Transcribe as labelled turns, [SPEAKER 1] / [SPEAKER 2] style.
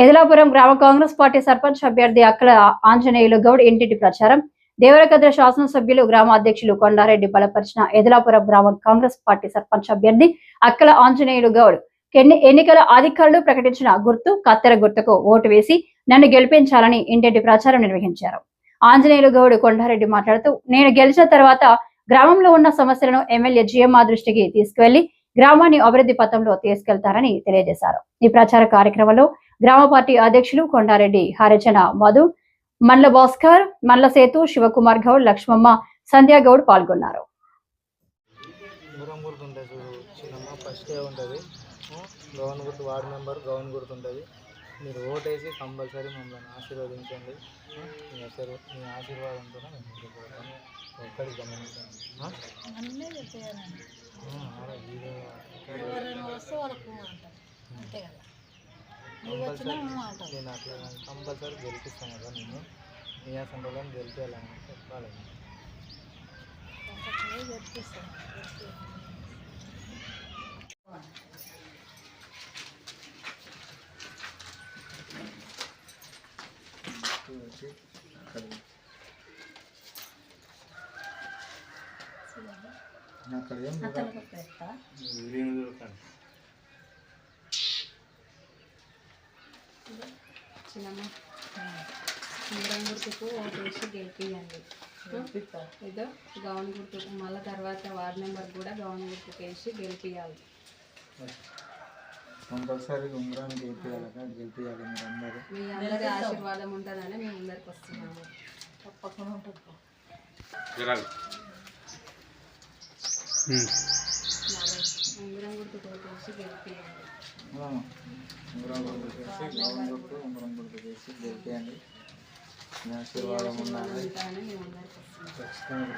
[SPEAKER 1] ఎదలాపురం గ్రామ కాంగ్రెస్ పార్టీ సర్పంచ్ అభ్యర్థి అక్కల ఆంజనేయులు గౌడ్ ఇంటింటి ప్రచారం. దేవరకద్ర శాసనసభ్యులు గ్రామ అధ్యక్షులు కొండారెడ్డి బలపరిచిన ఎదలాపురం గ్రామ కాంగ్రెస్ పార్టీ సర్పంచ్ అభ్యర్థి అక్కల ఆంజనేయులు గౌడ్ ఎన్నికల అధికారులు ప్రకటించిన గుర్తు కత్తెర గుర్తుకు ఓటు వేసి నన్ను గెలిపించాలని ఇంటింటి ప్రచారం నిర్వహించారు. ఆంజనేయులు గౌడ్ కొండారెడ్డి మాట్లాడుతూ నేను గెలిచిన తర్వాత గ్రామంలో ఉన్న సమస్యలను ఎమ్మెల్యే జిఎంఆ దృష్టికి తీసుకువెళ్ళి గ్రామాన్ని అభివృద్ధి పథంలో తీసుకెళ్తారని తెలియజేశారు. ఈ ప్రచార కార్యక్రమంలో గ్రామ పార్టీ అధ్యక్షులు కొండారెడ్డి హరిచన మధు మల్ల భాస్కర్ మల్ల సేతు శివకుమార్ గౌడ్ లక్ష్మమ్మ సంధ్యా గౌడ్ పాల్గొన్నారు.
[SPEAKER 2] గౌన్ గుర్తు వార్డు మెంబర్ గౌన్ గుర్తు ఉంటుంది. మీరు ఓటేసి కంపల్సరీ మమ్మల్ని ఆశీర్వదించండి? మీ ఆశీర్వ మీ ఆశీర్వాదంతో మేము ముందుకు పోతాము. ఒక్కడి గమనించండి.
[SPEAKER 3] నువ్వు వచ్చినా మేము అంటాం
[SPEAKER 2] నేను అట్లా కంపల్సరీ గెలిపిస్తాను కదా నేను మీ అసంటోళ్ళని గెలిపేయాలని చెప్పాలి
[SPEAKER 3] కంపల్సరీ చెప్పిస్తాం
[SPEAKER 2] అక్కడ ఏం
[SPEAKER 4] చిన్నమ్మ ఉంగరం గుర్తుకు ఓటు వేసి గెలిపియండి ఇదో గౌన్ గుర్తుకు మళ్ళీ తర్వాత వార్డ్ నెంబర్ కూడా గౌన్ గుర్తుకు వేసి గెలిపియాలి
[SPEAKER 2] కంపల్సరీ ఉంగరాన్ని గెలిపేయాలి గెలిపేయాలి మీరు అందరూ.
[SPEAKER 4] మీ అందరి ఆశీర్వాదం ఉంటుందని మేము ముందరికి వస్తున్నాము.
[SPEAKER 3] తప్పకుండా ఉంటుంది
[SPEAKER 4] ఉంగరం గుర్తుకు ఓటు వేసి గెలిపియండి.
[SPEAKER 2] ఉంగరం గుర్తు చేసి గౌన్ గుర్తు ఉంగరం గుర్తు చేసి గెలిపేయండి. మీ ఆశీర్వాదం ఉండాలి. ఖచ్చితంగా